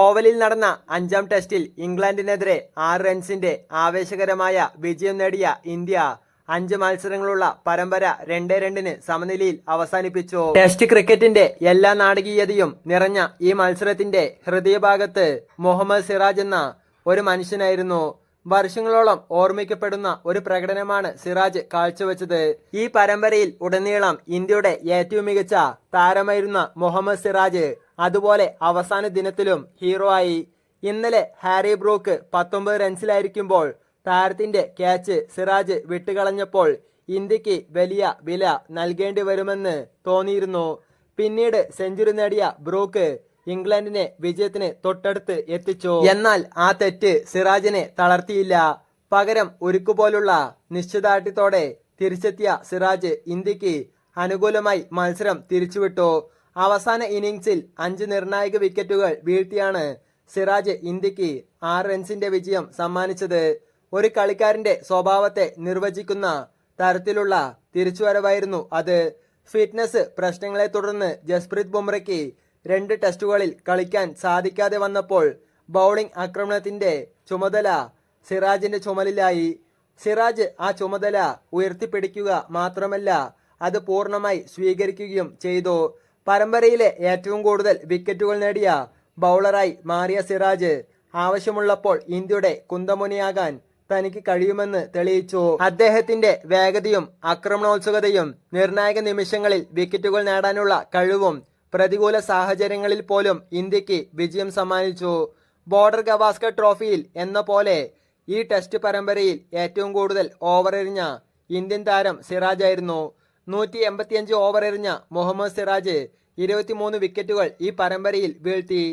ഓവലിൽ നടന്ന അഞ്ചാം ടെസ്റ്റിൽ ഇംഗ്ലണ്ടിനെതിരെ ആറ് റൺസിന്റെ ആവേശകരമായ വിജയം നേടിയ ഇന്ത്യ അഞ്ച് മത്സരങ്ങളുള്ള പരമ്പര രണ്ടേ രണ്ടിന് സമനിലയിൽ അവസാനിപ്പിച്ചു. ടെസ്റ്റ് ക്രിക്കറ്റിന്റെ എല്ലാ നാടകീയതയും നിറഞ്ഞ ഈ മത്സരത്തിന്റെ ഹൃദയഭാഗത്ത് മുഹമ്മദ് സിറാജ് എന്ന ഒരു മനുഷ്യനായിരുന്നു. വർഷങ്ങളോളം ഓർമ്മിക്കപ്പെടുന്ന ഒരു പ്രകടനമാണ് സിറാജ് കാഴ്ചവെച്ചത്. ഈ പരമ്പരയിൽ ഉടനീളം ഇന്ത്യയുടെ ഏറ്റവും മികച്ച താരമായിരുന്ന മുഹമ്മദ് സിറാജ് അതുപോലെ അവസാന ദിനത്തിലും ഹീറോ ആയി. ഇന്നലെ ഹാരി ബ്രൂക്ക് പത്തൊമ്പത് റൺസിലായിരിക്കുമ്പോൾ താരത്തിന്റെ ക്യാച്ച് സിറാജ് വിട്ടുകളഞ്ഞപ്പോൾ ഇന്ത്യയ്ക്ക് വലിയ വില നൽകേണ്ടി വരുമെന്ന് തോന്നിയിരുന്നു. പിന്നീട് സെഞ്ചുറി നേടിയ ബ്രൂക്ക് ഇംഗ്ലണ്ടിനെ വിജയത്തിന് തൊട്ടടുത്ത് എത്തിച്ചു. എന്നാൽ ആ തെറ്റ് സിറാജിനെ തളർത്തിയില്ല. പകരം ഒരുക്കുപോലുള്ള നിശ്ചയദാർഢ്യത്തോടെ തിരിച്ചെത്തിയ സിറാജ് ഇന്ത്യയ്ക്ക് അനുകൂലമായി മത്സരം തിരിച്ചുവിട്ടു. അവസാന ഇന്നിംഗ്സിൽ അഞ്ച് നിർണായക വിക്കറ്റുകൾ വീഴ്ത്തിയാണ് സിറാജ് ഇന്ത്യയ്ക്ക് ആറ് റൺസിന്റെ വിജയം സമ്മാനിച്ചത്. ഒരു കളിക്കാരന്റെ സ്വഭാവത്തെ നിർവചിക്കുന്ന തരത്തിലുള്ള തിരിച്ചുവരവായിരുന്നു അത്. ഫിറ്റ്നസ് പ്രശ്നങ്ങളെ തുടർന്ന് ജസ്പ്രീത് ബുംറയ്ക്ക് രണ്ട് ടെസ്റ്റുകളിൽ കളിക്കാൻ സാധിക്കാതെ വന്നപ്പോൾ ബൗളിംഗ് ആക്രമണത്തിന്റെ ചുമതല സിറാജിന്റെ ചുമലിലായി. സിറാജ് ആ ചുമതല ഉയർത്തിപ്പിടിക്കുക മാത്രമല്ല അത് പൂർണമായി സ്വീകരിക്കുകയും ചെയ്തു. പരമ്പരയിലെ ഏറ്റവും കൂടുതൽ വിക്കറ്റുകൾ നേടിയ ബൗളറായി മാറിയ സിറാജ് ആവശ്യമുള്ളപ്പോൾ ഇന്ത്യയുടെ കുന്തമുനിയാകാൻ തനിക്ക് കഴിയുമെന്ന് തെളിയിച്ചു. അദ്ദേഹത്തിന്റെ വേഗതയും ആക്രമണോത്സുകതയും നിർണായക നിമിഷങ്ങളിൽ വിക്കറ്റുകൾ നേടാനുള്ള കഴിവും പ്രതികൂല സാഹചര്യങ്ങളിൽ പോലും ഇന്ത്യയ്ക്ക് വിജയം സമ്മാനിച്ചു. ബോർഡർ ഗവാസ്കർ ട്രോഫിയിൽ എന്ന പോലെ ഈ ടെസ്റ്റ് പരമ്പരയിൽ ഏറ്റവും കൂടുതൽ ഓവറെറിഞ്ഞ ഇന്ത്യൻ താരം സിറാജ് ആയിരുന്നു. നൂറ്റി എൺപത്തിയഞ്ച് ഓവർ എറിഞ്ഞ മുഹമ്മദ് സിറാജ് ഇരുപത്തിമൂന്ന് വിക്കറ്റുകൾ ഈ പരമ്പരയിൽ വീഴ്ത്തി.